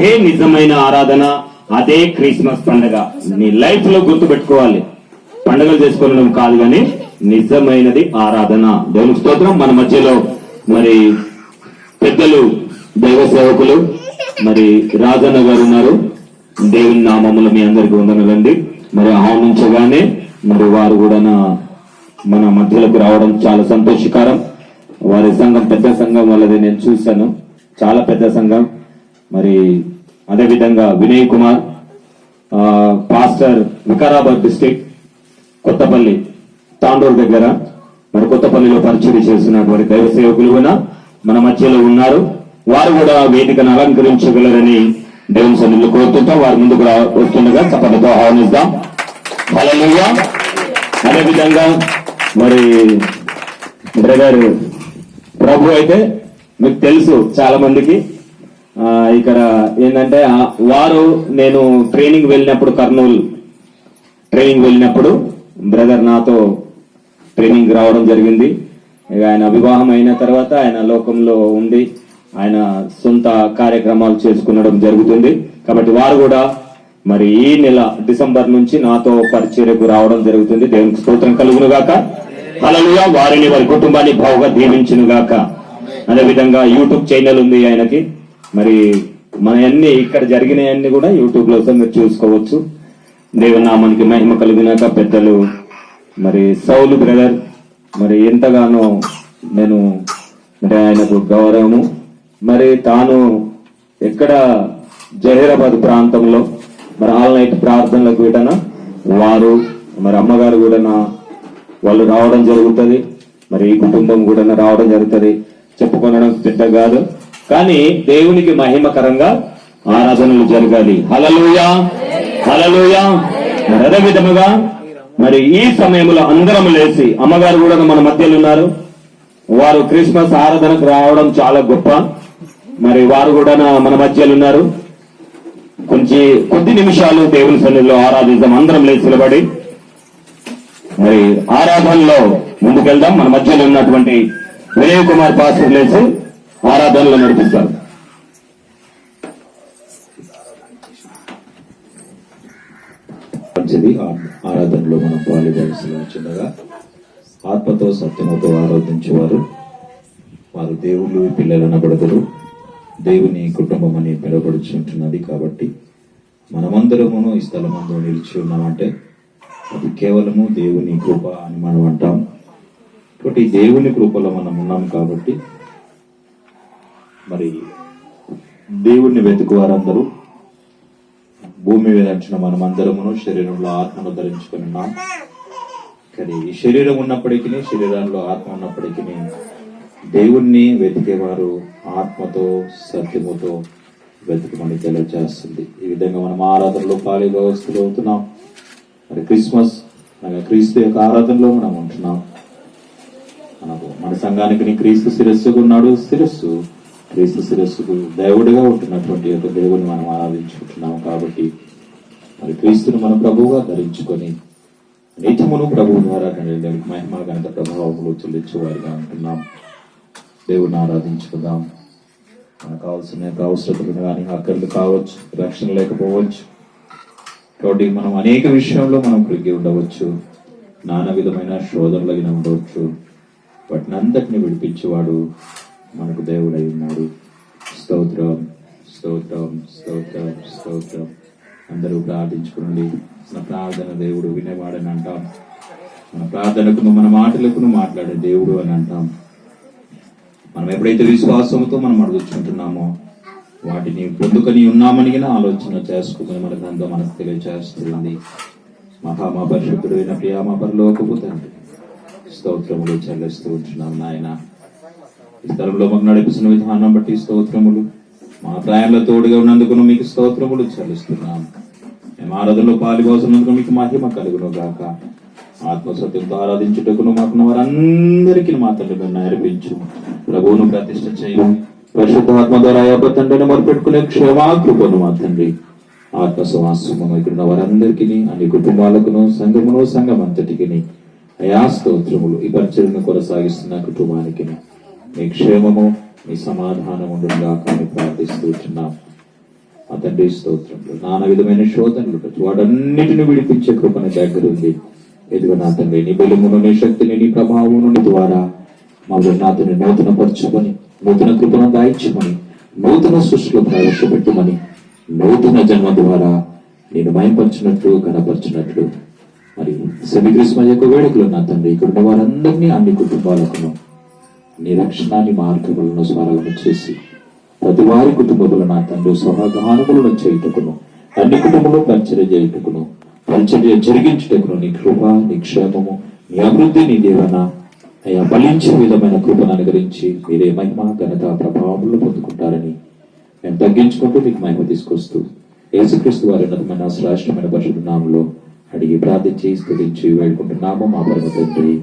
అదే నిజమైన ఆరాధన అదే క్రిస్మస్ పండగ. నీ లైఫ్లో గుర్తు పెట్టుకోవాలి పండుగలు చేసుకోవడం కాదు కానీ నిజమైనది ఆరాధన. దేవుని స్తోత్రం. మన మధ్యలో మరి పెద్దలు దైవ సేవకులు మరి రాజన్న గారు ఉన్నారు. దేవుని నామములు మీ అందరికి వందనలండి. మరి ఆహ్వానించగానే మరి వారు కూడా నా- మన మధ్యలోకి రావడం చాలా సంతోషకరం. వారి సంఘం పెద్ద సంఘం వాళ్ళది నేను చూశాను. చాలా పెద్ద సంఘం. మరి అదేవిధంగా వినయ్ కుమార్ పాస్టర్ వికారాబాద్ డిస్టిక్ కొత్తపల్లి తాండూరు దగ్గర మరి కొత్తపల్లిలో పరిచయం చేస్తున్నటువంటి దైవ సేవకులు కూడా మన మధ్యలో ఉన్నారు. వారు కూడా వేదికను అలంకరించగలరని దేవుని సన్నిధులు కోరుతుంటాం. వారి ముందుకు కూడా వస్తుండగా చప్పటితో ఆహ్వానిస్తాం. అదేవిధంగా మరి బ్రదర్ ప్రభు అయితే మీకు తెలుసు చాలా మందికి ఇక్కడ ఏంటంటే వారు నేను ట్రైనింగ్ వెళ్ళినప్పుడు కర్నూలు ట్రైనింగ్ వెళ్ళినప్పుడు బ్రదర్ నాతో ట్రైనింగ్ రావడం జరిగింది. ఇక ఆయన వివాహం అయిన తర్వాత ఆయన లోకంలో ఉండి ఆయన సొంత కార్యక్రమాలు చేసుకునడం జరుగుతుంది. కాబట్టి వారు కూడా మరి ఈ నెల డిసెంబర్ నుంచి నాతో పరిచర్యకు రావడం జరుగుతుంది. దేవునికి స్తోత్రం కలుగును గాక హల్లెలూయా. వారిని వారి కుటుంబాన్ని బావుగా దీవించును గాక అదేవిధంగా యూట్యూబ్ ఛానల్ ఉంది ఆయనకి. మరి మన అన్ని ఇక్కడ జరిగినవన్నీ కూడా యూట్యూబ్లో మీరు చూసుకోవచ్చు. దేవనామానికి మహిమ కలిగినాక పెద్దలు మరి సౌలు బ్రదర్ మరి ఎంతగానో నేను మరి ఆయనకు గౌరవము. మరి తాను ఎక్కడ జహీరాబాద్ ప్రాంతంలో మరి ఆల్ నైట్ ప్రార్థనలకు కూడా వారు మరి అమ్మగారు కూడా వాళ్ళు రావడం జరుగుతుంది. మరి ఈ కుటుంబం కూడా రావడం జరుగుతుంది. చెప్పుకొనడం పెద్ద కాదు. కానీ దేవునికి మహిమకరంగా ఆరాధనలు జరగాలి. హలలుయా హలలుయా మరి విధముగా మరి ఈ సమయంలో అందరం లేచి అమ్మగారు కూడా మన మధ్యలో ఉన్నారు. వారు క్రిస్మస్ ఆరాధనకు రావడం చాలా గొప్ప. మరి వారు కూడా మన మధ్యలో ఉన్నారు. కొంచెం కొద్ది నిమిషాలు దేవుని సన్నిధిలో ఆరాధిద్దాం. అందరం లేచి నిలబడి మరి ఆరాధనలో ముందుకెళ్దాం. మన మధ్యలో ఉన్నటువంటి వినయ్ కుమార్ పాస్టర్ లేచి ఆరాధనలో నడిపిస్తారు. మంచిది. ఆరాధనలో మనం పాల్గొనవలసిన చిన్నగా ఆత్మతో సత్యముతో ఆరాధించేవారు. వారు దేవుళ్ళు పిల్లలు అనబడదురు. దేవుని కుటుంబం అని పిలువబడుచుంటున్నది కాబట్టి మనమందరమును ఈ స్థలమందు నిలిచి ఉన్నామంటే అది కేవలము దేవుని కృప అని మనం అంటాం. కాబట్టి దేవుని కృపలో మనం ఉన్నాం కాబట్టి మరి దేవుణ్ణి వెతుకు వారందరూ భూమి మీద అంచిన మనం అందరమును శరీరంలో ఆత్మను ధరించుకుని ఉన్నాం. కానీ ఈ శరీరం ఉన్నప్పటికీ శరీరంలో ఆత్మ ఉన్నప్పటికీ దేవుణ్ణి వెతికేవారు ఆత్మతో సత్యముతో వెతకమని తెలియజేస్తుంది. ఈ విధంగా మనం ఆరాధనలో పాలిగా అవుతున్నాం మరి క్రిస్మస్ అనగా క్రీస్తు యొక్క ఆరాధనలో మనం ఉంటున్నాం. మనకు మన సంఘానికి క్రీస్తు శిరస్సుకున్నాడు శిరస్సు క్రీస్తు శిరస్సుకు దేవుడిగా ఉంటున్నటువంటి యొక్క దేవుని మనం ఆరాధించుకుంటున్నాం కాబట్టి మరి క్రీస్తుని మన ప్రభువుగా ధరించుకొని నిత్యమును ప్రభువు ద్వారా తండ్రి దేవునికి మహిమ ఘనత ప్రభావములు చెల్లించేవారిగా ఉంటున్నాం. దేవుని ఆరాధించుకుందాం. మనకు కావాల్సిన యొక్క అవసరతలు కానీ అక్కర్లు కావచ్చు రక్షణ లేకపోవచ్చు. కాబట్టి మనం అనేక విషయంలో మనం కృంగి ఉండవచ్చు. నానా విధమైన శోధనలగిన ఉండవచ్చు. వాటిని అంతటిని విడిపించేవాడు మనకు దేవుడై ఉన్నాడు. స్తోత్రం స్తోత్రం స్తోత్రం స్తోత్రం. అందరూ ప్రార్థించుకునండి మన ప్రార్థన దేవుడు వినేవాడని అంటాం. మన ప్రార్థనకును మన మాటలకును మాట్లాడే దేవుడు అని అంటాం. మనం ఎప్పుడైతే విశ్వాసంతో మనం అడుగుచుంటున్నామో వాటిని పొందుకొని ఉన్నామని ఆలోచన చేసుకుని మన గ్రంథం మనకు తెలియజేస్తుంది మహామా పరిశుద్ధుడు అయిన ప్రియామ పరలోకపు తండ్రి స్తోత్రములు చెల్లిస్తూ ఉంటున్నాం నాయన. ఈ స్థలంలో మాకు నడిపిస్తున్న విధానం బట్టి స్తోత్రములు. మా ప్రయాణంలో తోడుగా ఉన్నందుకు మీకు స్తోత్రములు చెల్లిస్తున్నాం. మేము ఆరాధనలో పాలుపోతున్నందుకు మీకు మహిమ కలుగును గాక ఆత్మసత్యంతో ఆరాధించుటకును మాకున్న వారందరికీ మా తండ్రి మేము నేర్పించు ప్రభువును ప్రతిష్ట చేయు. పరిశుద్ధాత్మ ద్వారా అయ్యా మొదలుపెట్టుకునే క్షమాకృపను మా తండ్రి. ఆత్మ సమాసము ఇక్కడ ఉన్న వారందరికీ అన్ని కుటుంబాలకును సంఘమును సంఘం అంతటికి అయా స్తోత్రములు. ఈ పరిచయను కొనసాగిస్తున్న కుటుంబానికి మీ క్షేమము మీ సమాధానం ఉండుగాక కానీ ప్రార్థిస్తూ ఉంటున్నాం ఆ తండ్రి స్తోత్రంలో నానా విధమైన శోధనలు వాటన్నిటిని విడిపించే కృపణ దగ్గర ఉంది ఎదుగు నా తండ్రి నీ బెలుమును నీ శక్తిని నీ ప్రభావమును నీ ద్వారా మా నాతని నూతన పరచుకొని నూతన కృపను దాయించమని నూతన సృష్టిలో ప్రవేశపెట్టమని నూతన జన్మ ద్వారా నేను మయంపరచినట్లు గణపరచినట్లు మరి సెమి క్రిస్మస్ యొక్క వేడుకలు నా తండ్రి ఇక్కడ ఉన్న వారందరినీ అన్ని కుటుంబాలకు నిరక్షణాన్ని మార్గములను స్వరాలను చేసి ప్రతి వారి కుటుంబములు నా తండ్రి సమాధానములను చేయుటకును అన్ని కుటుంబంలో పరిచర్య చేయుటకును పరిచర్య జరిగించుటకును నీ కృప నీ క్షేమము నీ అభివృద్ధి నీ దేవన అయ్యా ఫలించే విధమైన కృపను అనుగరించి మీరే మహిమ ఘనత ప్రభావములు పొందుకుంటారని మేము తగ్గించుకుంటూ మీకు మహిమ తీసుకొస్తూ యేసుక్రీస్తు వారి ఉన్నతమైన శ్రేష్టమైన పరిశుద్ధ నామంలో అడిగి ప్రార్థించి స్థుతించి వేడుకుంటున్నాము మా పరమ తండ్రి.